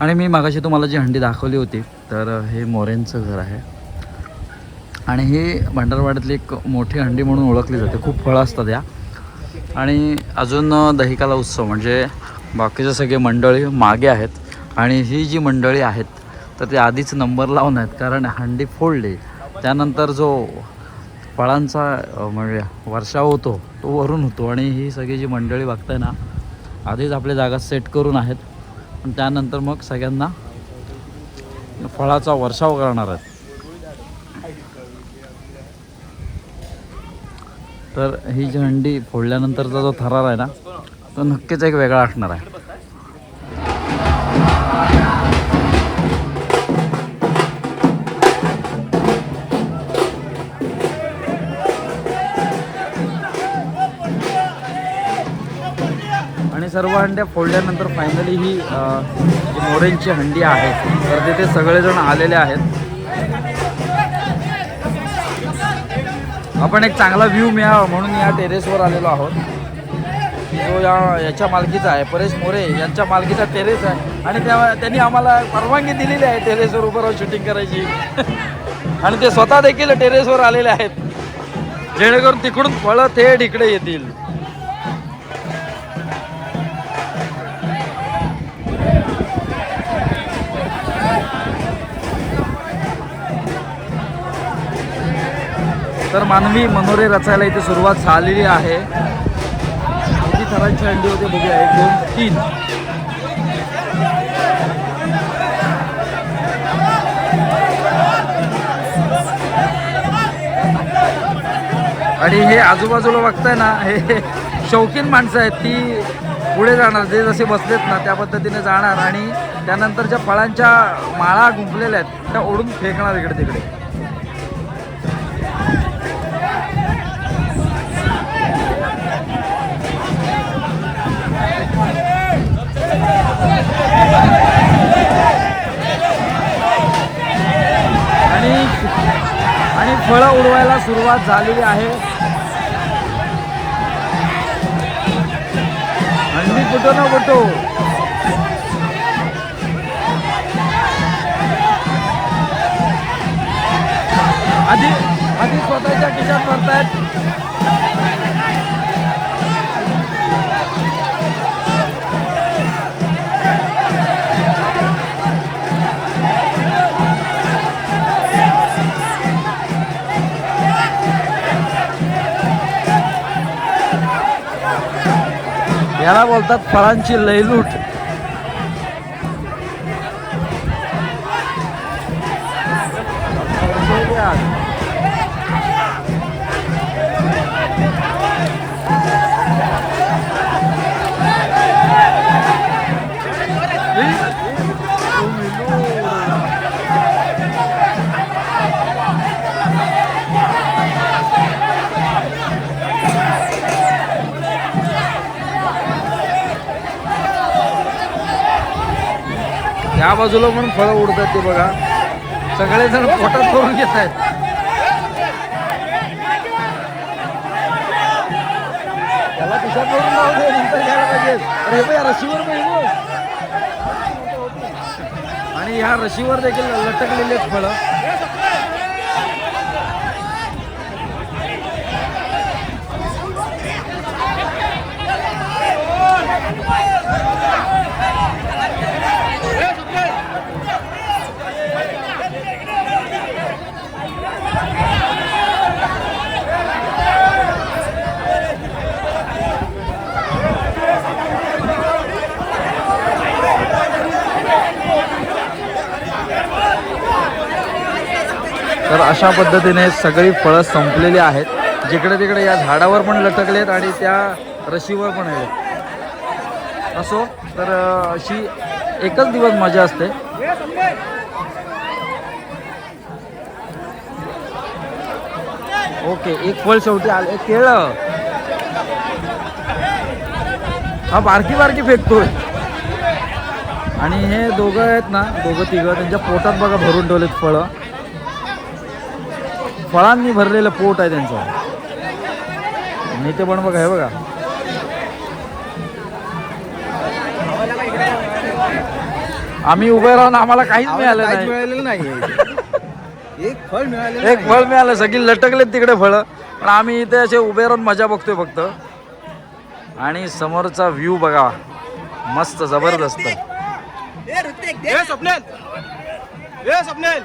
आणि मी मागाशी तुम्हाला जी हंडी दाखवली होती तर हे मोरेंचं घर आहे. आणि ही भंडारवाड्यातली एक मोठी हंडी म्हणून ओळखली जाते. खूप फळं असतात या. आणि अजून दहिकाला उत्सव म्हणजे बाकीचे सगळे मंडळी मागे आहेत. आणि ही जी मंडळी आहेत तर ते आधीच नंबर लावून आहेत कारण हंडी फोडली. त्यानंतर जो फळांचा म्हणजे वर्षाव होतो तो वरून होतो. आणि ही सगळी जी मंडळी बघताय ना आधीच आपली जागा सेट करून आहेत. आणि त्यानंतर मग सगळ्यांना फळाचा वर्षाव करणार आहेत. तर ही जी हंडी फोडल्यानंतरचा जो थरार आहे ना तो नक्कीच एक वेगळा असणार आहे. सर्व हंड्या फोडल्यानंतर फायनली ही अ, जी मोरेंची हंडी आहे तर तिथे सगळेजण आलेले आहेत. आपण एक चांगला व्ह्यू मिळावा म्हणून या टेरेसवर आलेलो आहोत. जो या याच्या मालकीचा आहे परेश मोरे यांच्या मालकीचा टेरेस आहे. आणि त्या त्यांनी आम्हाला परवानगी दिलेली आहे टेरेसवर उभं राहून शूटिंग करायची. आणि ते स्वतः देखील टेरेसवर आलेले आहेत. जेणेकरून तिकडून फळं थेट इकडे येतील. तर मानवी मनोरे रचायला इथे सुरुवात झालेली आहे. किती थरांची अंडी होते बघूया. एक दोन तीन. आणि हे आजूबाजूला बघताय ना हे शौकीन माणसं आहेत. ती पुढे जाणार. जे जसे बसलेत ना त्या पद्धतीने जाणार. आणि त्यानंतर ज्या फळांच्या माळा गुंफलेल्या आहेत. त्या ओढून फेकणार इकडे तिकडे. फळं उडवायला सुरुवात झालेली आहे. हंडी कुठं ना कुठं आधी आधी स्वतःच्या खिशात करतायत याला बोलतात फळांची लयलूट. या बाजूला पण फळं उडतात ते बघा. सगळेजण पोटात करून घेत आहेत. त्याला खिशात करून दे, नंतर घ्यायला पाहिजे अरे या रशीवर आणि ह्या रशीवर देखील लटकलेली आहेत फळं. तर अशा पद्धतीने सगळी फळं संपलेली आहेत. जिकडे तिकडे या झाडावर पण लटकले आहेत आणि त्या रशीवर पण आहेत. असो तर अशी एकच दिवस मजा असते. ओके एक फळ शेवटी आले. केळ. हा बारकी बारकी फेकतोय. आणि हे दोघं आहेत ना दोघं तिघं त्यांच्या पोटात बघा भरून ठेवलेत फळं. फळांनी भरलेलं पोट आहे त्यांचं. आणि ते पण बघा हे बघा. आम्ही उभे राहून आम्हाला काहीच मिळालं नाही. मिळालेलं नाहीये एक फळ मिळालेलं एक नाही. फळ मिळालं सगळी लटकलेत तिकडे फळं. पण आम्ही इथे असे उभे राहून मजा बघतोय फक्त. आणि समोरचा व्ह्यू बघा. मस्त जबरदस्त. ए स्वप्नेल. ए स्वप्नेल.